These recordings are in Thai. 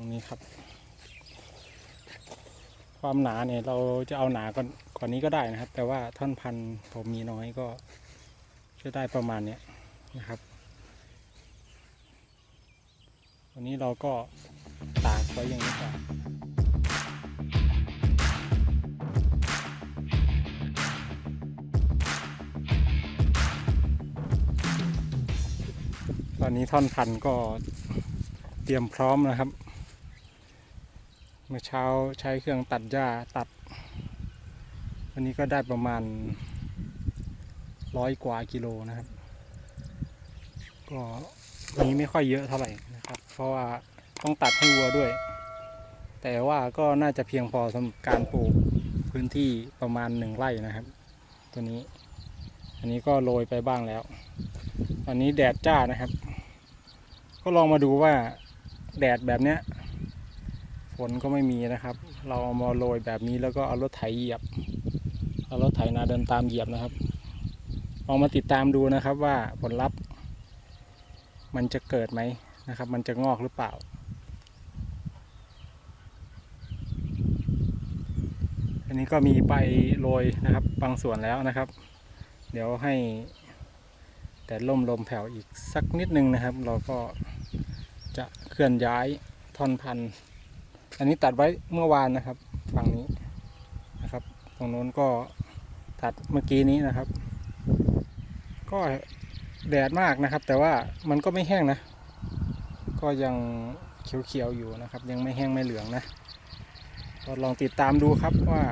รงนี้ครับ ความหนาเนี่ยเราจะเอาหนาก่อนกว่านี้ก็ได้นะครับ แต่ว่าท่อนพันธุ์ผมมีน้อยก็จะได้ประมาณเนี้ยนะครับวันนี้เราก็ตากไว้อย่างนี้ก่อนตอนนี้ท่อนพันธุ์ก็เตรียมพร้อมนะครับ เมื่อเช้าใช้เครื่องตัดหญ้าตัด วันนี้ก็ได้ประมาณร้อยกว่ากิโลนะครับ ก็วันนี้ไม่ค่อยเยอะเท่าไหร่นะครับ เพราะว่าต้องตัดให้วัวด้วย แต่ว่าก็น่าจะเพียงพอสำหรับการปลูกพื้นที่ประมาณหนึ่งไร่นะครับ ตัวนี้ อันนี้ก็โรยไปบ้างแล้วตอนนี้แดดจ้านะครับ ก็ลองมาดูว่าแดดแบบเนี้ย นก็ไม่มีนะครับ เราเอามาโรยแบบนี้แล้วก็เอารถไถเหยียบ เอารถไถนาเดินตามเหยียบนะครับลองมาติดตามดูนะครับว่าผลลัพธ์ มันจะเกิดไหมนะครับ มันจะงอกหรือเปล่า อันนี้ก็มีใบโรยนะครับ บางส่วนแล้วนะครับ เดี๋ยวให้แต่ล่มลมแผ่วอีกสักนิดนึงนะครับ เราก็จะเคลื่อนย้ายท่อนพันธุ์ อันนี้ตัดไว้เมื่อวานนะครับ ฝั่งนี้นะครับ ตรงโน้นก็ตัดเมื่อกี้นี้นะครับ ก็แดดมากนะครับ แต่ว่ามันก็ไม่แห้งนะ ก็ยังเขียวๆอยู่นะครับ ยังไม่แห้งไม่เหลืองนะก็ลองติดตามดูครับว่า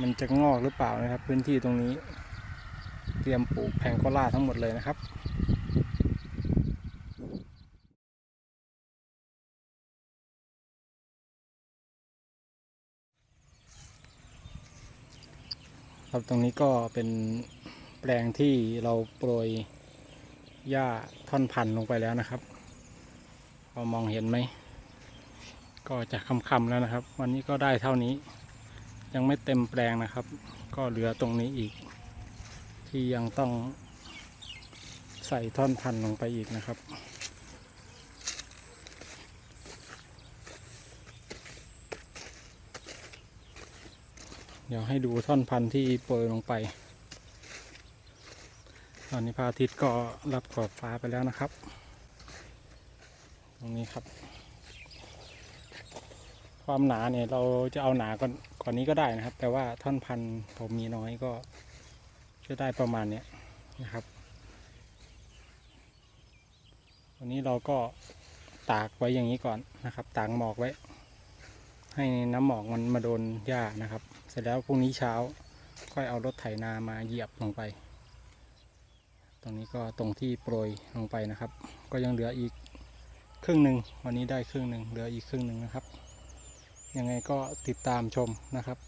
มันจะงอกหรือเปล่านะครับ พื้นที่ตรงนี้ เตรียมปลูกแพงโกล่าทั้งหมดเลยนะครับ ครับตรงนี้ก็เป็นแปลงที่เราโปรยหญ้าท่อนพันธุ์ลงไปแล้วนะครับพอมองเห็นไหม ก็จะคำๆแล้วนะครับ วันนี้ก็ได้เท่านี้ ยังไม่เต็มแปลงนะครับ ก็เหลือตรงนี้อีก ที่ยังต้องใส่ท่อนพันธุ์ลงไปอีกนะครับ เดี๋ยวให้ดูท่อนพันธุ์ที่โปรยลงไป ตอนนี้พระอาทิตย์ก็รับขอบฟ้าไปแล้วนะครับ ตรงนี้ครับ ความหนาเนี่ยเราจะเอาหนาก่อนกว่านี้ก็ได้นะครับ แต่ว่าท่อนพันธุ์ผมมีน้อยก็จะได้ประมาณเนี้ยนะครับ วันนี้เราก็ตากไว้อย่างนี้ก่อนนะครับ ตากหมอกไว้ ให้น้ำหมอกมันมาโดนหญ้านะครับ เสร็จแล้วพรุ่งนี้เช้าค่อยเอารถไถนามาเหยียบลงไป ตรงนี้ก็ตรงที่โปรยลงไปนะครับ ก็ยังเหลืออีกครึ่งหนึ่งวันนี้ได้ครึ่งหนึ่งเหลืออีกครึ่งหนึ่งนะครับ ยังไงก็ติดตามชมนะครับ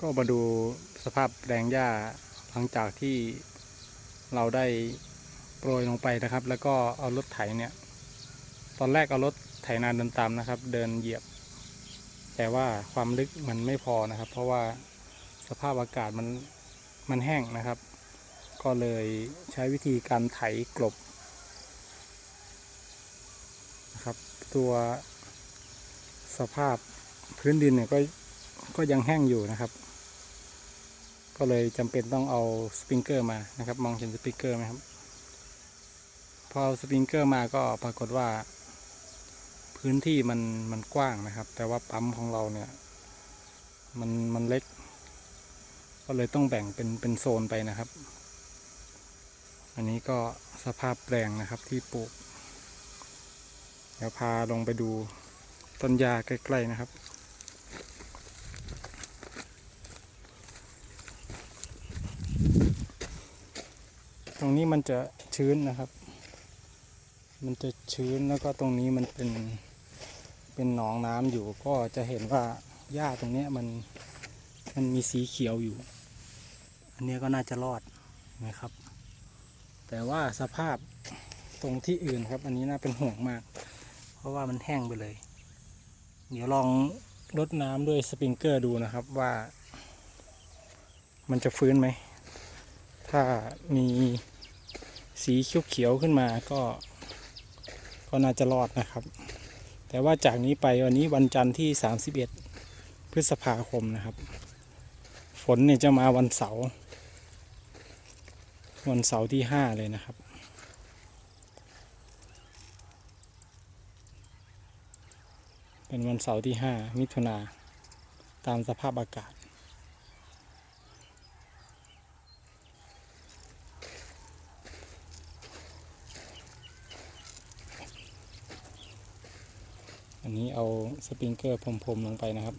ก็มาดูสภาพแปลงหญ้าหลังจากที่เราได้โปรยลงไปนะครับ แล้วก็เอารถไถเนี่ย ตอนแรกเอารถไถนาเดินตามนะครับ เดินเหยียบ แต่ว่าความลึกมันไม่พอนะครับ เพราะว่าสภาพอากาศมันมันแห้งนะครับ ก็เลยใช้วิธีการไถกลบนะครับ ตัวสภาพพื้นดินเนี่ยก็ก็ยังแห้งอยู่นะครับ ก็เลยจำเป็นต้องเอาสปริงเกอร์มานะครับ มองเห็นสปริงเกอร์ไหมครับพอเอาสปริงเกอร์มาก็ปรากฏว่า พื้นที่มันมันกว้างนะครับ แต่ว่าปั๊มของเราเนี่ย มันมันเล็ก ก็เลยต้องแบ่งเป็นเป็นโซนไปนะครับ อันนี้ก็สภาพแปลงนะครับที่ปลูก เดี๋ยวพาลงไปดูต้นยาใกล้ ๆ นะครับ ตรงนี้มันจะชื้นนะครับ มันจะชื้นแล้วก็ตรงนี้มันเป็นเป็นหนองน้ำอยู่ ก็จะเห็นว่าหญ้าตรงเนี้ยมันมันมีสีเขียวอยู่ อันนี้ก็น่าจะรอดนะครับ แต่ว่าสภาพตรงที่อื่นครับ อันนี้น่าเป็นห่วงมาก เพราะว่ามันแห้งไปเลย เดี๋ยวลองรดน้ำด้วยสปริงเกอร์ดูนะครับว่า มันจะฟื้นไหม ถ้ามีสีเขียวๆขึ้นมาก็ก็น่าจะรอดนะครับ แต่ว่าจากนี้ไปวันนี้วันจันทร์ที่ 31 พฤษภาคมนะครับ ฝนเนี่ยจะมาวันเสาร์วันเสาร์ที่ 5 เลยนะครับเป็นวันเสาร์ที่ 5 มิถุนาตามสภาพอากาศ อันนี้เอาสปริงเกอร์พรมๆลงไปนะครับ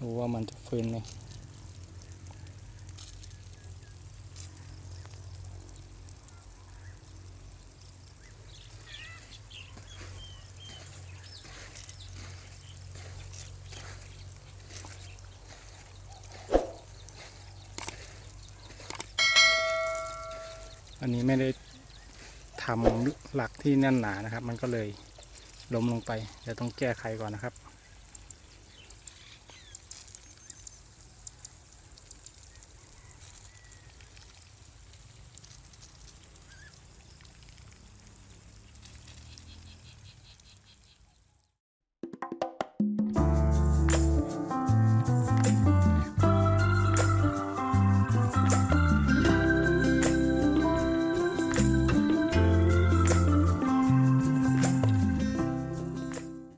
ดูว่ามันจะฟื้นไหมอันนี้ไม่ได้ทำหลักที่แน่นหนานะครับ มันก็เลย ล้มลงไปเดี๋ยวต้องแก้ไขก่อนนะครับ